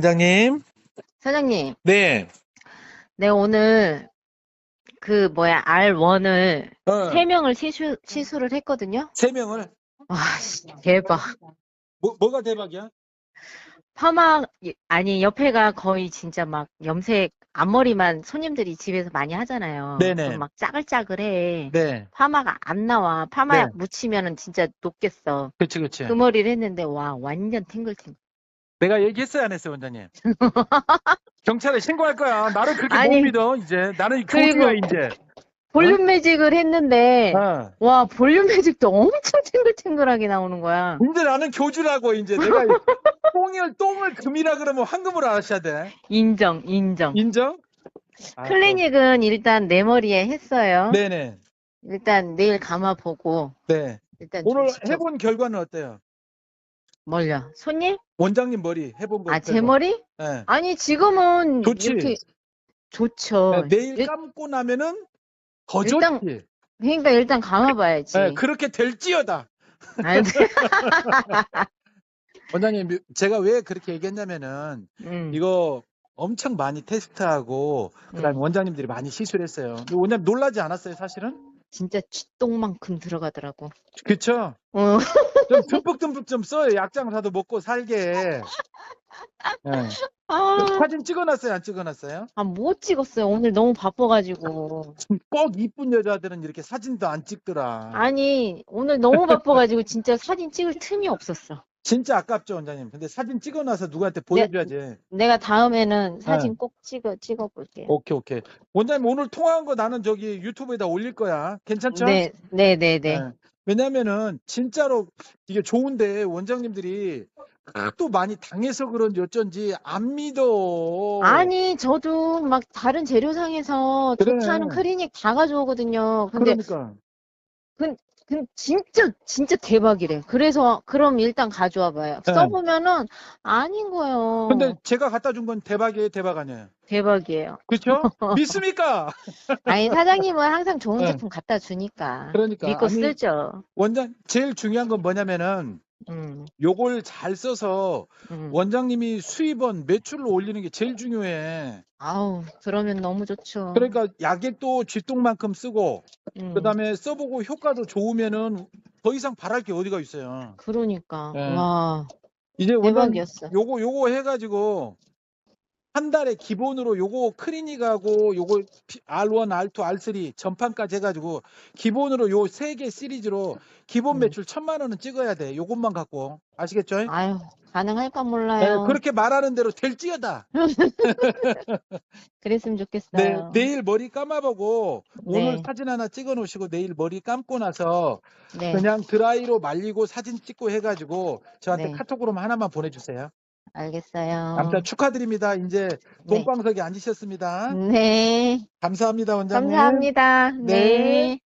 원장님. 사장님, 네. 내 오늘 그 뭐야 R1을 어, 세 명을 시수, 시술을 했거든요. 세 명을. 와, 씨, 대박. 뭐, 뭐가 대박이야? 파마 아니 옆에가 거의 진짜 막 염색 앞머리만 손님들이 집에서 많이 하잖아요. 네네. 막 짜글짜글해. 네. 파마가 안 나와. 파마약 네. 묻히면은 진짜 녹겠어. 그치, 그치. 그 머리를 했는데 와 완전 탱글탱글. 내가 얘기했어요, 안 했어요, 원장님? 경찰에 신고할 거야. 나를 그렇게 아니, 못 믿어, 이제. 나는 그리고- 교주야, 이제. 볼륨 매직을 했는데 어. 와 볼륨 매직도 엄청 탱글탱글하게 나오는 거야. 이제 나는 교주라고, 이제. 내가 똥을, 똥을 금이라 그러면 황금으로 아셔야 돼. 인정, 인정. 인정? 아, 클리닉은 일단 내 머리에 했어요. 또. 네네. 일단 내일 감아보고 네. 일단 오늘 지켜- 해본 결과는 어때요? 뭘요? 손님? 원장님 머리 해본 거. 아, 제 머리? 네. 아니, 지금은 좋지. 이렇게 좋죠. 네, 내일 일- 감고 나면은 더 일단 좋지. 그러니까 일단 감아봐야지. 네, 그렇게 될지어다. 아니, 원장님, 제가 왜 그렇게 얘기했냐면은, 음, 이거 엄청 많이 테스트하고, 그 다음에 음. 원장님들이 많이 시술했어요. 근데 원장님 놀라지 않았어요, 사실은? 진짜 쥐똥만큼 들어가더라고. 그쵸? 어, 좀 듬뿍듬뿍 좀 써요. 약장사도 먹고 살게. 네. 아, 사진 찍어놨어요, 안 찍어놨어요? 아, 못 찍었어요. 오늘 너무 바빠가지고. 꼭 이쁜 여자들은 이렇게 사진도 안 찍더라. 아니, 오늘 너무 바빠가지고 진짜 사진 찍을 틈이 없었어. 진짜 아깝죠, 원장님. 근데 사진 찍어놔서 누구한테 네. 보여줘야지. 내가 다음에는 사진 꼭 찍어, 찍어볼게요. 오케이, 오케이. 원장님 오늘 통화한 거 나는 저기 유튜브에다 올릴 거야. 괜찮죠? 네, 네, 네, 네. 네. 왜냐면은 진짜로 이게 좋은데 원장님들이 또 많이 당해서 그런지 어쩐지 안 믿어. 아니, 저도 막 다른 재료상에서 그래. 좋지 않은 클리닉 다 가져오거든요. 근데 그러니까. 그 진짜 진짜 대박이래. 그래서 그럼 일단 가져와 봐요. 네. 써보면은 아닌 거예요. 근데 제가 갖다 준 건 대박이에요, 대박 아니에요? 대박이에요. 그렇죠? 믿습니까? 아니 사장님은 항상 좋은 네. 제품 갖다 주니까 그러니까. 믿고 아니, 쓰죠. 원장 제일 중요한 건 뭐냐면은 음, 요걸 잘 써서 음. 원장님이 수입원 매출을 올리는 게 제일 중요해. 아우 그러면 너무 좋죠. 그러니까 약액도 쥐똥만큼 쓰고 음, 그다음에 써보고 효과도 좋으면은 더 이상 바랄 게 어디가 있어요. 그러니까 네. 와 이제 원장 대박이었어. 요거 요거 해가지고 한 달에 기본으로 요거 크리닉하고 요거 피- R1, R2, R3 전판까지 해가지고 기본으로 요 세 개 시리즈로 기본 음. 매출 천만 원은 찍어야 돼. 요것만 갖고 아시겠죠? 아유 가능할까 네, 몰라요. 그렇게 말하는 대로 될지어다. 그랬으면 네, 좋겠어요. 내일 머리 감아보고 오늘 네. 사진 하나 찍어 놓으시고 내일 머리 감고 나서 네, 그냥 드라이로 말리고 사진 찍고 해가지고 저한테 네. 카톡으로만 하나만 보내주세요. 알겠어요. 아무튼 축하드립니다. 이제 네. 돈방석에 앉으셨습니다. 네, 감사합니다, 원장님. 감사합니다. 네. 네.